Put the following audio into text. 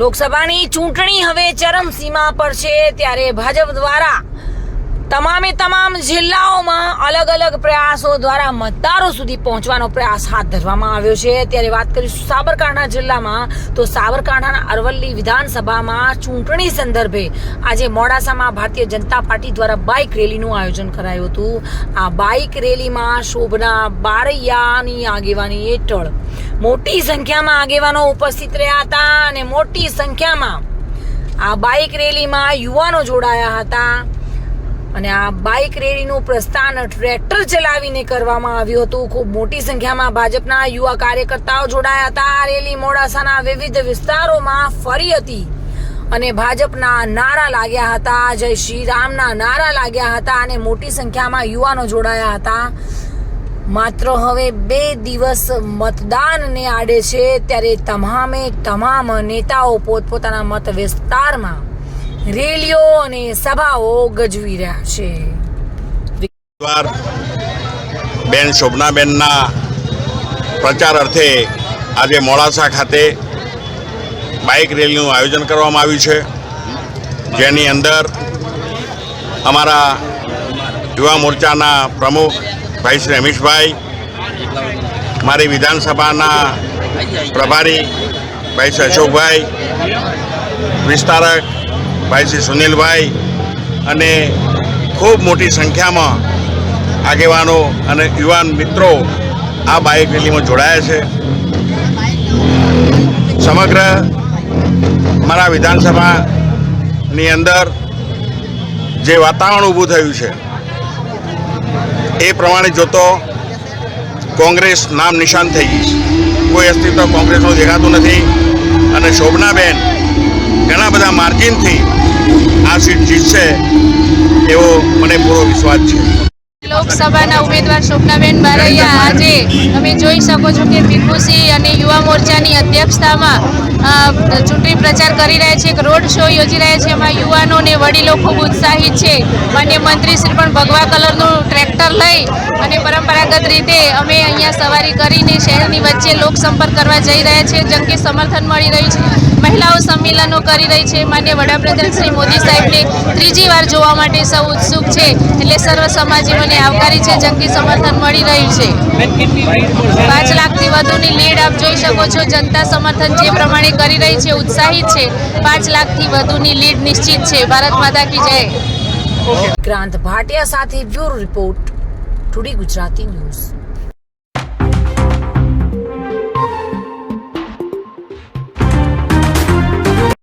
લોકસભાની ચૂંટણી હવે ચરમસીમા પર છે ત્યારે ભાજપ દ્વારા તમામે તમામ જિલ્લાઓમાં અલગ અલગ પ્રયાસો દ્વારા મતદારો સુધી પહોંચવાનો પ્રયાસ હાથ ધરવામાં આવ્યો છે. ત્યારે વાત કરીશું સાબરકાંઠા જિલ્લામાં. તો સાબરકાંઠાના અરવલ્લી વિધાનસભામાં ચૂંટણી સંદર્ભે આજે મોડાસામાં ભારતીય જનતા પાર્ટી દ્વારા બાઇક રેલીનું આયોજન કરાયું હતું. આ બાઇક રેલીમાં શોભના બારૈયાની આગેવાની હેઠળ મોટી સંખ્યામાં આગેવાનો ઉપસ્થિત રહ્યા હતા અને મોટી સંખ્યામાં આ બાઇક રેલીમાં યુવાનો જોડાયા હતા. અને આ બાઇક રેલીનું પ્રસ્થાન ટ્રેક્ટર ચલાવીને કરવામાં આવ્યું હતું. ખૂબ મોટી સંખ્યામાં ભાજપના યુવા કાર્યકર્તાઓ જોડાયા હતા. આ રેલી મોડાસાના વિવિધ વિસ્તારોમાં ફરી હતી અને ભાજપના નારા લાગ્યા હતા. જય શ્રી રામના નારા લાગ્યા હતા અને મોટી સંખ્યામાં યુવાનો જોડાયા હતા. માત્ર હવે બે દિવસ મતદાનને આડે છે, ત્યારે તમામે તમામ નેતાઓ પોતપોતાના મત વિસ્તારમાં રેલીઓ અને સભાઓ ગજવી રહ્યા છે. બેન શોભનાબેનના પ્રચાર અર્થે આજે મોડાસા ખાતે બાઇક રેલીનું આયોજન કરવામાં આવ્યું છે. જેની અંદર અમારા યુવા મોરચાના પ્રમુખ ભાઈ શ્રી રમેશભાઈ, મારી વિધાનસભાના પ્રભારી, ભાઈ શ્રી અશોકભાઈ, વિસ્તારક, ભાઈ શ્રી સુનિલભાઈ અને ખૂબ મોટી સંખ્યામાં આગેવાનો અને યુવાન મિત્રો આ બાઇક રેલીમાં જોડાયા છે. સમગ્ર મારા વિધાનસભાની અંદર જે વાતાવરણ ઊભું થયું છે એ પ્રમાણે જોતો કોંગ્રેસ નામ નિશાન થઈ ગઈ કોઈ અસ્તિત્વ કોંગ્રેસનું દેખાતું નથી અને શોભનાબેન ઘણા બધા માર્જિનથી આ સીટ જીતશે એવો મને પૂરો વિશ્વાસ છે. લોકસભાના ઉમેદવાર સ્વપ્નાબેન બારૈયા, આજે તમે જોઈ શકો છો કે પીપુસી અને યુવા મોરચાની અધ્યક્ષતામાં ચૂંટણી પ્રચાર કરી રહ્યા છે, એક રોડ શો યોજી રહ્યા છે, એમાં યુવાનો અને વડીલો ખૂબ ઉત્સાહિત છે. અને મંત્રી શ્રી પણ ભગવા કલરનું ટ્રેક્ટર લઈ અને પરંપરાગત રીતે અમે અહીંયા સવારી કરીને શહેરની વચ્ચે લોકસંપર્ક કરવા જઈ રહ્યા છે જંગી સમર્થન મળી રહ્યું છે. મહિલાઓ સંમેલનો કરી રહી છે, માન્ય વડાપ્રધાન શ્રી મોદી સાહેબને ત્રીજી વાર જોવા માટે સૌ ઉત્સુક છે. એટલે સર્વ સમાજીઓને આવકારી છે, જંગી સમર્થન મળી રહ્યું છે. પાંચ લાખથી વધુની લીડ આપ જોઈ શકો છો. જનતા સમર્થન જે પ્રમાણે કરી રહી છે, ઉત્સાહિત છે, પાંચ લાખથી વધુની લીડ નિશ્ચિત છે. ભારત માતા કી જય. ક્રાંત ભાટિયા સાથે bureau report, today Gujarati news.